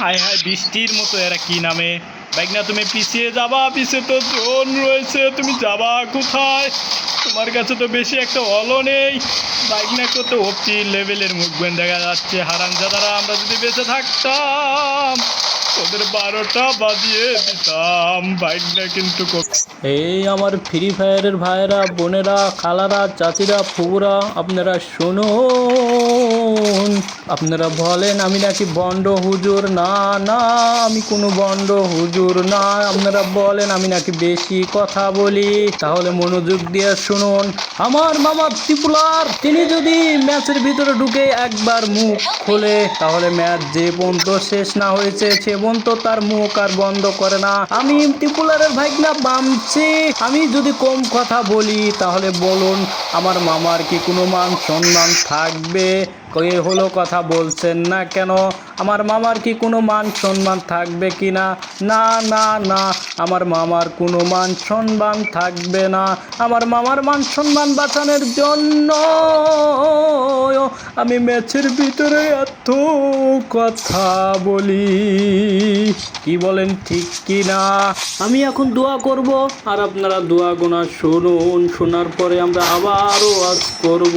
হায় হায়, বৃষ্টির মতো এরা কি নামে? বাইক না তুমি পিছিয়ে যাবা পিছিয়ে তো জোন রয়েছে, তুমি যাবা কোথায়? তোমার কাছে তো বেশি একটা অলো নেই। বাইক না কত অপি লেভেলের মুভমেন্ট দেখা যাচ্ছে হারান যাদারা আমরা যদি বেঁচে থাকতাম। ওদের বারোটা বাজিয়ে দিতাম। বাইক না কিন্তু এই আমার ফ্রি ফায়ারের ভাইয়েরা, বোনেরা, খালারা, চাচিরা, ফুবুরা, আপনারা শুনুন। আপনারা বলেন, আমি নাকি বন্ড হুজুর? না না, আমি কোনো বন্ড হুজুর না। আপনারা বলেন, আমি নাকি বেশি কথা বলি। তাহলে মনোযোগ দিয়ে শুনুন। আমার মামা ত্রিপুলার তিনি যদি ম্যাচের ভিতরে ঢুকে একবার মুখ খোলে, তাহলে ম্যাচ যে পর্যন্ত শেষ না হয়েছে, সে পর্যন্ত তার মুখ আর বন্ধ করে না। আমি ত্রিপুলারের ভাইগনা বামছি আমি যদি কম কথা বলি, তাহলে বলুন, আমার মামার কি কোনো মান সম্মান থাকবে? কয়ে হলো কথা বলছেন না কেন? আমার মামার কি কোনো মান সম্মান থাকবে কি না? না না না, আমার মামার কোনো মান সম্মান থাকবে না। আমার মামার মান সম্মান বাঁচানোর জন্য আমি ম্যাচের ভিতরে এত কথা বলি। কি বলেন, ঠিক কি না? আমি এখন দোয়া করব আর আপনারা দোয়া গোনা শুনুন, শোনার পরে আমরা আবারও আজ করব।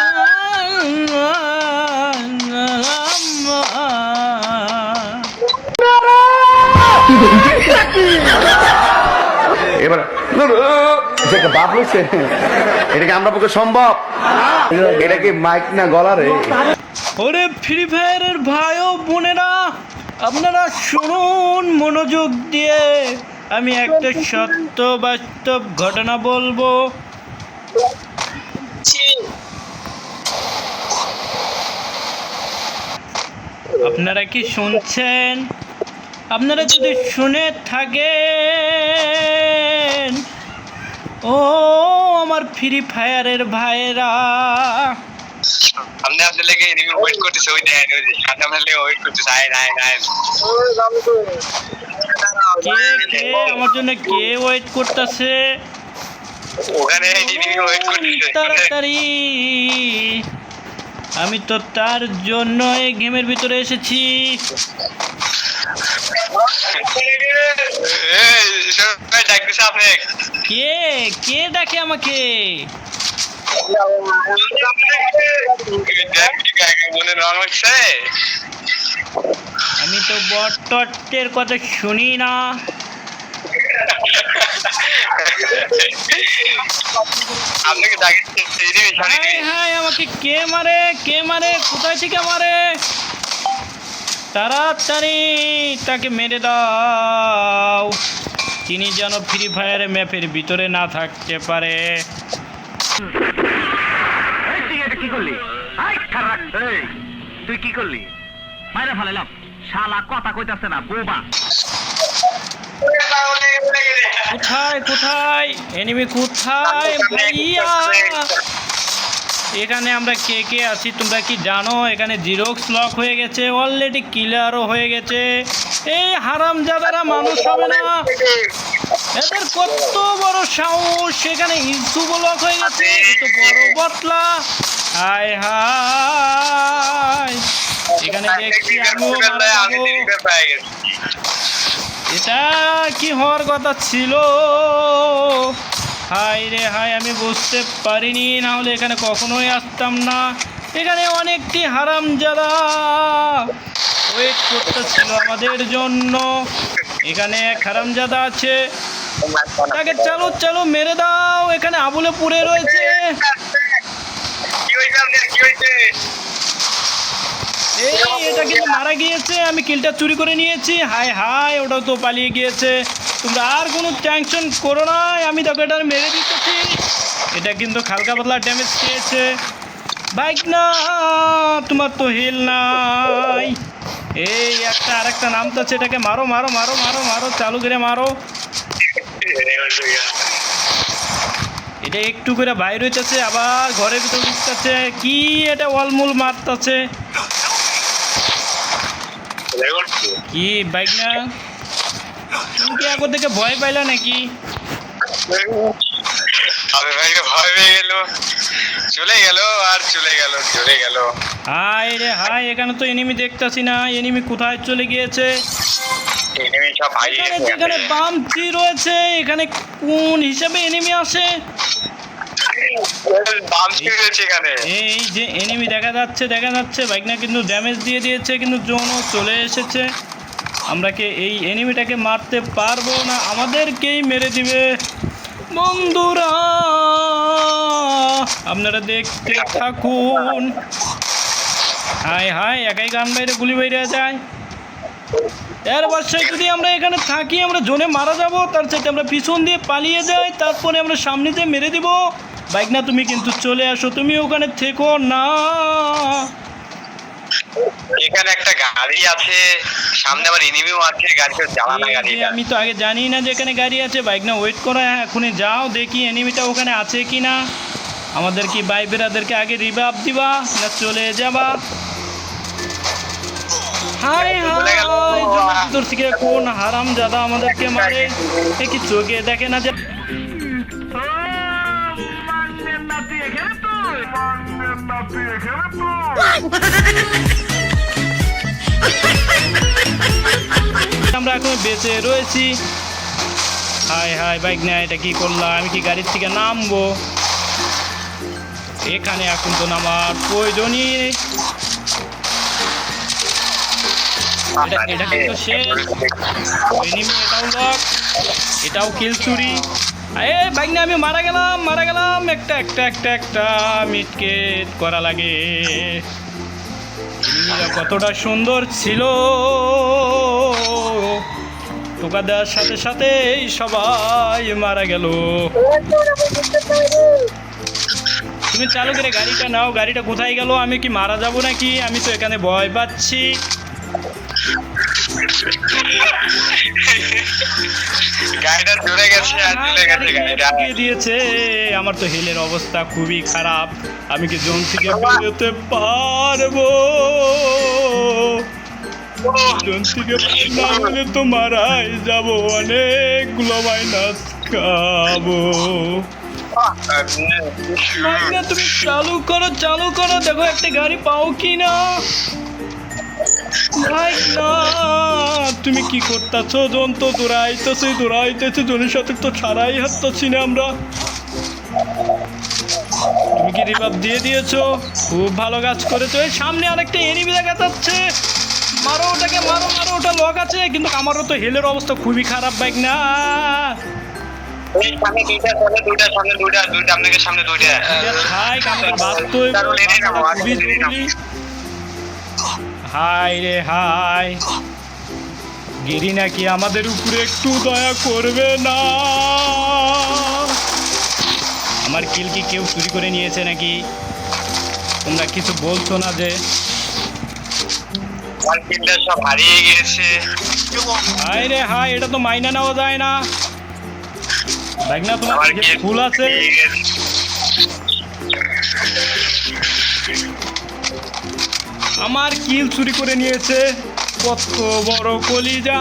এবার সেটা বাপ লইছে এটা কি আমরা পক্ষে সম্ভব? এটা কি মাইক না গলা রে? ওরে ফ্রি ফায়ারের ভাই ও বোনেরা আপনারা শুনুন মনোযোগ দিয়ে। আমি একটা সত্য বাস্তব ঘটনা বলব। আপনারা কি শুনছেন? আপনারা যদি শুনে থাকেন ও আমার ফ্রি ফায়ারের ভাইরা কে কে আমার জন্য কে ওয়েট করতেছে? ওখানে রিভিউ ওয়েট করতেছে। তাড়াতাড়ি। আমি তো তার জন্য এই গেমের ভিতরে এসেছি। কে? কে ডাকে আমাকে? আমি তো বট্টের কথা শুনি না। আমাকে কে মারে? কে মারে? কোথায় থেকে মারে? তাড়াতাড়ি তাকে মেরে দাও। তিনি যেন ফ্রি ফায়ারে ম্যাপের ভিতরে না থাকতে পারে। কি করলি? তুই কি করলি? মাইরা ফেলাইলাম শালা কথা কইতাছে না বোবা। কোথায় কোথায়? এনিমি কোথায়? ভাইয়া! এখানে আমরা কে কে আছি তোমরা কি জানো? এখানে জিরোক্স লক হয়ে গেছে অলরেডি কিলারও হয়ে গেছে। এই হারাম যাদারা মানুষ হবে না। এদের কত বড় সাহস সেখানে ইস্যু ব্লক হয়ে গেছে এত বড় বটলা হায় হায়। এখানে দেখছি আমিও। এটা কি হওয়ার কথা ছিল? হাই রে হাই আমি বুঝতে পারিনি না হলে এখানে কখনোই আসতাম না। এখানে অনেকটি হারাম যারা ওয়েট করতেছিল আমাদের জন্য। এখানে এক হারামজাদা আছে। তাকে চালো চালো মেরে দাও এখানে আবুলে পুড়ে রয়েছে। এই এটা কিন্তু মারা গিয়েছে আমি কিলটা চুরি করে নিয়েছি। হাই হাই ওটাও তো পালিয়ে গিয়েছে। তোমরা আর কোনো টেনশন করো না আমি তোকে এটা মেরে দিতেছি। এটা কিন্তু খালকা পাতলা ড্যামেজ খেয়েছে। বাইক না তোমার তো হিল নাই। এই একটা আরেকটা নাম তো আছে এটাকে মারো মারো মারো মারো মারো চালু করে মারো। এটা একটু করে বাইর হইতেছে আবার ঘরের ভিতরে ঢুকতেছে। কি এটা অলমূল মারতেছে? কি বাইক না? তুমি কি এখন থেকে ভয় পাইলা নাকি? আমি ভাই ভয় পেয়ে গেল। চলে গেল আর চলে গেল চলে গেল। হাই রে হাই এখানে তো এনিমি দেখতাছি না এনিমি কোথায় চলে গিয়েছে? এনিমি সব ভাই এখানে যেখানে বামচি রয়েছে এখানে কোন হিসাবে এনিমি আসে? বাম এই যে এনিমি দেখা যাচ্ছে দেখা যাচ্ছে বাইক না কিন্তু ড্যামেজ দিয়ে দিয়েছে কিন্তু জোনও চলে এসেছে। আমরা কি এই এনিমিটাকে মারতে পারব না? আমাদেরকেই মেরে দিবে। বন্ধুরা, আপনারা দেখতে থাকুন। হাই হাই একাই গান বাইরে গুলি বাইরে যায়। এর বর্ষায় যদি আমরা এখানে থাকি, আমরা জোনে মারা যাব, তার সাথে আমরা পিছন দিয়ে পালিয়ে যাই, তারপরে আমরা সামনে দিয়ে মেরে দিব। বাইক না, তুমি কিন্তু চলে আসো, তুমি ওখানে থেকো না। এখানে একটা গাড়ি আছে সামনে আবার এনিমিও আছে গাড়িটা জ্বালানা এই গাড়ি আমি তো আগে জানি না যে এখানে গাড়ি আছে বাইক না ওয়েট করো হ্যাঁ এখনই যাও দেখি এনিমিটা ওখানে আছে কি না আমাদের কি ভাই বেরাদেরকে আগে রিভাব দিবা না চলে যাবা? হাই। হাই জমির থেকে কোন হারাম জাদা আমাদেরকে মারে? এ কি চোখে দেখে না যে আমরা এখন বেঁচে রয়েছি হাই হাই বাইক না এটা কি করলাম আমি কি গাড়ির থেকে নামবো এখানে এখন তো নামার প্রয়োজনই নেই। এটা- এটা কিন্তু শেষ। এটাও লক এটাও কিল চুরি এ বাইক আমি মারা গেলাম মারা গেলাম। একটা একটা একটা একটা মিটকেট করা লাগে। কতটা সুন্দর ছিল। টোকা দেওয়ার সাথে সাথেই সবাই মারা গেল। তুমি চালু করে গাড়িটা নাও, গাড়িটা কোথায় গেল? আমি কি মারা যাব নাকি? আমি তো এখানে ভয় পাচ্ছি। গাড়িটা চলে গেছে আর চলে গেছে গাড়িটা দিয়েছে। আমার তো হেলের অবস্থা খুবই খারাপ। আমি কি জোন থেকে বেরোতে পারব? জোন থেকে না হলে তো মারাই যাব অনেকগুলো মাইনাস খাব। তুমি চালু করো চালু করো। দেখো একটা গাড়ি পাও কি না না তুমি কি করতেছো? জন তো দৌড়াইতেছে দৌড়াইতেছে জনের সাথে তো ছাড়াই হাঁটতেছি না আমরা। তুমি কি রিভাব দিয়ে দিয়েছ? খুব ভালো কাজ করেছ। এই সামনে আরেকটা এনিমি দেখা যাচ্ছে। মারো ওটাকে মারো মারো ওটা লক আছে কিন্তু আমারও তো হেলের অবস্থা খুবই খারাপ বাইক না। হাই রে হাই। গিরি নাকি আমাদের উপরে একটু দয়া করবে না? আমার কিল কি কেউ চুরি করে নিয়েছে নাকি? তোমরা কিছু বলছো না যে? সব হারিয়ে গিয়েছে। রে হাই এটা তো মাইনা নেওয়া যায় না। দেখ না তোমার ফুল আছে? আমার কিল চুরি করে নিয়েছে। কত বড় কলিজা।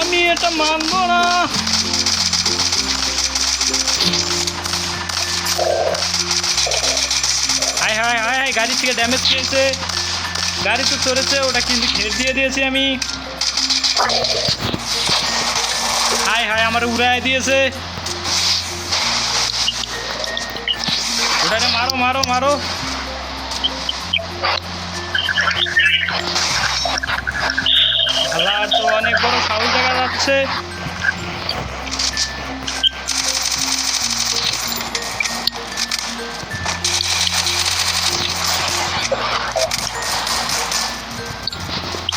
আমি এটা মানবো না। হাই হাই হাই হাই গাড়ি থেকে ড্যামেজ খেয়েছে। গাড়ি তো চড়েছে, ওটা কিন্তু ঘের দিয়ে দিয়েছি আমি। হাই হাই, আমার উড়ায় দিয়েছে। ওটাকে মারো মারো মারো। খেলার তো অনেক বড় সাহস দেখা যাচ্ছে।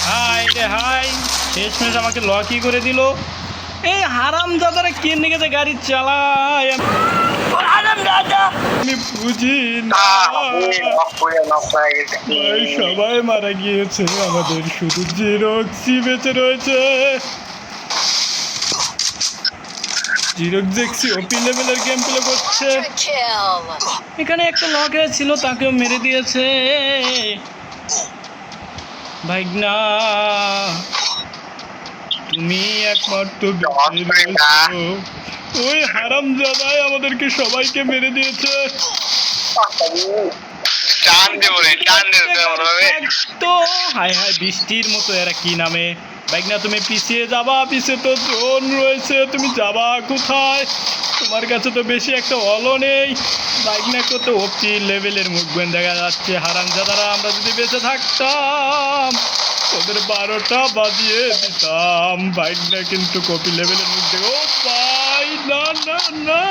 হাই রে হাই শেষমেশ আমাকে লকই করে দিল। এই হারাম দাদারা কে নিয়ে গাড়ি চালায়? আমি বুঝি না। ভাই সবাই মারা গিয়েছে আমাদের শুধু জিরক্সি বেঁচে রয়েছে। জিরক্স দেখছি ওপি লেভেলের গেম প্লে করছে। এখানে একটা লকে ছিল তাকেও মেরে দিয়েছে। ভাইগনা। তুমি একমাত্র ওই হারাম জাদাই আমাদেরকে সবাইকে মেরে দিয়েছে। বৃষ্টির মতো এরা কি নামে? বাইকনা তুমি পিছিয়ে যাবা পিছিয়ে তো ড্রোন রয়েছে। তুমি যাবা কোথায়? তোমার কাছে তো বেশি একটা অলো নেই। বাইকনা কত অপি লেভেলের মুভমেন্ট দেখা যাচ্ছে। হারাম জাদারা আমরা যদি বেঁচে থাকতাম। ওদের বারোটা বাজিয়ে দিতাম। বাইকনা কিন্তু কপি লেভেলের দেখো ও ভাই না না না।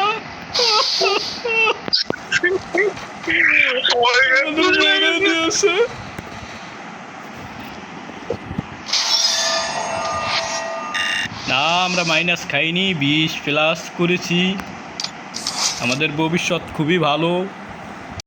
না আমরা মাইনাস খাইনি বিশ প্লাস করেছি। আমাদের ভবিষ্যৎ খুবই ভালো।